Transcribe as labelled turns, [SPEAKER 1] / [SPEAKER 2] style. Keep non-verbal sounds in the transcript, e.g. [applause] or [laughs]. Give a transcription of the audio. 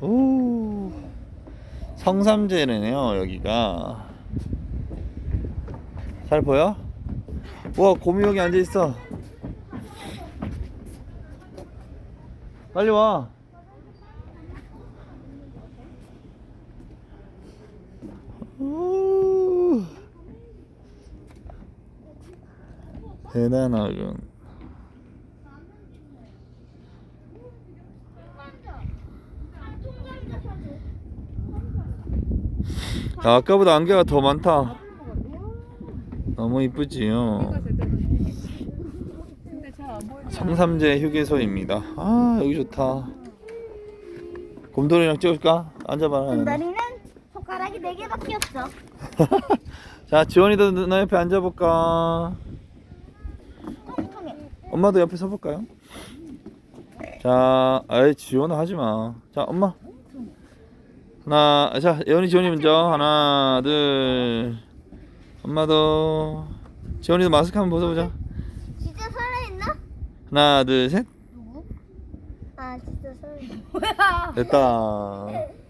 [SPEAKER 1] 오. 성삼재네요 여기가. 잘 보여? 우와 곰이 여기 앉아 있어. 빨리 와. 오. 대단하군 야, 아까보다 안개가 더 많다 너무 이쁘지요. 삼삼제 휴게소입니다 아 여기 좋다 곰돌이랑 찍을까? 앉아봐
[SPEAKER 2] 금다리는 손가락이 네 개밖에 없어. [laughs]
[SPEAKER 1] 자 지원이도 누나 옆에 앉아볼까?
[SPEAKER 2] 통통해.
[SPEAKER 1] 엄마도 옆에 서볼까요? 자, 아이 지원아 하지 마. 자, 엄마. 하나, 자, 예원이 지원이 먼저 하나, 둘. 엄마도. 지원이도 마스크 한번 벗어보자.
[SPEAKER 2] 진짜 살아있나?
[SPEAKER 1] 하나, 둘, 셋.
[SPEAKER 2] 누구? 아 진짜 살아있나?
[SPEAKER 3] 뭐야?
[SPEAKER 1] 됐다. [laughs]